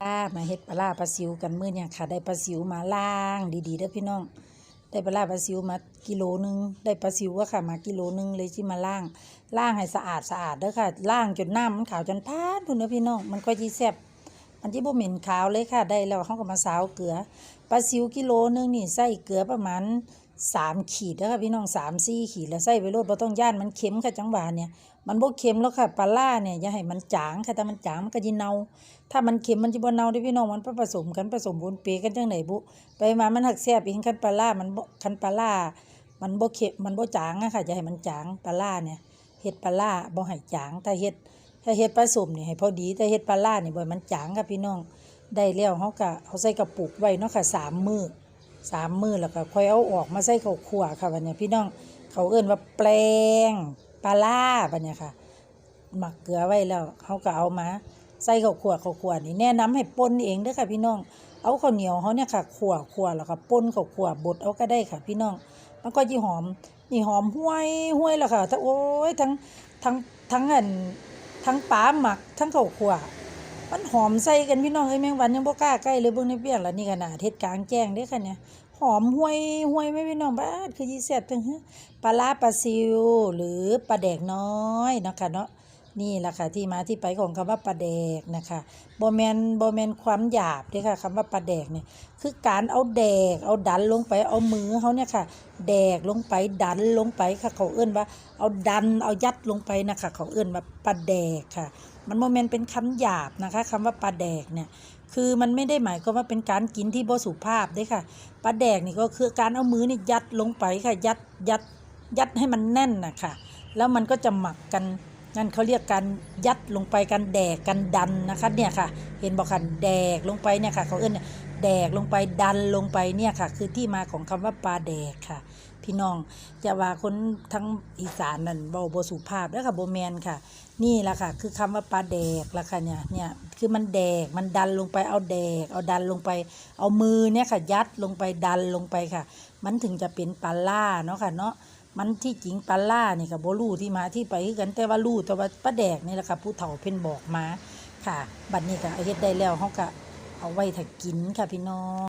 ค่ะมาเฮ็ดปลาร้าปลาซิวกันมื้อเนี่ยค่ะ ได้ปลาซิวมาล้างดีๆเด้อพี่น้อง ได้ปลาร้าปลาซิวมากิโลหนึง ได้ปลาซิวก็ค่ะมากิโลหนึงเลยที่มาล้างล้างให้สะอาดสะอาดเด้อค่ะล้างจนน้ำมันขาวจนพาดพุ่นเด้อพี่น้อง มันก็สิแซ่บมันสิบ่เหม็นขาวเลยค่ะ ได้แล้วเฮาก็มาซาวเกลือ ปลาซิวกิโลหนึงนี่ใส่เกลือประมาณ สามขีดเด้อค่ะพี่น้องสามสี่ขีดแล้วใส่ไปโลดบ่ต้องย่านมันเค็มค่ะจังหวะเนี่ย มันบ่เค็มแล้วค่ะปลาล่าเนี่ยอย่าให้มันจางค่ะถ้ามันจางมันก็สินเนาถ้ามันเค็มมันสิบ่เนาเด้พี่น้องมันผสมกันผสมปนเปกันจังไดบุไปมามันหักแซ่บอีกคันปลาล่ามันบ่คันปลาล่ามันบ่เค็มมันบ่จางอะค่ะอย่าให้มันจางปลาล่าเนี่ยเฮ็ดปลาล่าบ่ให้จางถ้าเฮ็ดถ้าเฮ็ดผสมเนี่ยให้พอดีแต่เฮ็ดปลาล่าเนี่ยบ่มันจางค่ะพี่น้องได้แล้วเฮาก็เอาใส่กระปุกไว้เนาะค่ะสามมื้อ สามมื้อแล้วก็ค่อยเอาออกมาใส่ข้าวคั่วค่ะบัดเนี้พี่น้องเขาเอิ้นว่าแปลงปลาล่าบัดเนี้ค่ะหมักเกลือไว้แล้วเขาก็เอามาใส่ข้าวคั่วข้าวคั่วนี่แนะนำให้ป่นเองเด้อค่ะพี่น้องเอาข้าวเหนียวเขาเนี่ยค่ะคั่วคั่วแล้วก็ป่นข้าวคั่วบดเอาก็ได้ค่ะ พี่น้องมันก็ยี่หอมนี่หอมห้วยห้วยแล้วค่ะทั้งโอ้ยทั้งทั้งทั้งอันทั้งปลาหมักทั้งข้าวคั่ว มันหอมใส่กันพี่น้องเอ้ยแมงวันยังบ่กล้าใกล้เลยเบิ่งในเปียงแล้วนี่ขนาดเฮ็ดกลางแจ้งเด้ค่ะเนี่ยหอมห้วยห้วยไหมพี่น้องบ้าดคือยี่แซ่บจังฮะปลาร้าปลาซิวหรือปลาแดกน้อยเนาะค่ะเนาะ นี่แหละค่ะที่มาที่ไปของคำว่าปลาแดกนะคะโบแมนโบแมนความหยาบเด้ค่ะคำว่าปลาแดกเนี่ยคือการเอาแดกเอาดันลงไปเอามือเขาเนี่ยค่ะ แดกลงไปดันลงไปค่ะเขาเอื้นว่า เอาดันเอายัดลงไปนะคะเขาเอื้นว่าปลาแดกค่ะ มันโมเมนเป็นคำหยาบนะคะคำว่าปลาแดกเนี่ยคือมันไม่ได้หมายความว่าเป็นการกินที่บ่สุภาพด้ค่ะปลาแดกนี่ก็คือการเอามือนี่ยัดลงไปค่ะยัดยัดยัดให้มันแน่นนะคะแล้วมันก็จะหมักกัน นั่นเขาเรียกการยัดลงไปกันแดกกันดันนะคะเนี่ยค่ะ เห็นบอกค่ะแดกลงไปเนี่ยค่ะเขาเอื้นเนี่ยแดกลงไปดันลงไปเนี่ยค่ะ คือที่มาของคำว่าปลาแดกค่ะ พี่น้องจะว่าคนทั้งอีสานนั่นเบาบสุภาพแล้วค่ะโบแมนค่ะ นี่แหละค่ะ คือคำว่าปลาแดกละค่ะเนี่ยเนี่ยคือมันแดกมันดันลงไปเอาแดก เอาดันลงไป เอามือเนี่ยค่ะ ยัดลงไปดันลงไปค่ะ มันถึงจะเป็นปลาล่าเนาะค่ะเนาะ มันที่จริงปลาล่านี่กับโบลูที่มาที่ไปคือกันแต่ว่าลู่แต่ว่าปลาแดกนี่แหละค่ะผู้เฒ่าเพิ่นบอกมาค่ะ บัดนี้ก็เอาเฮ็ดได้แล้วเฮาก็เอาไว้ถ้ากินค่ะพี่น้อง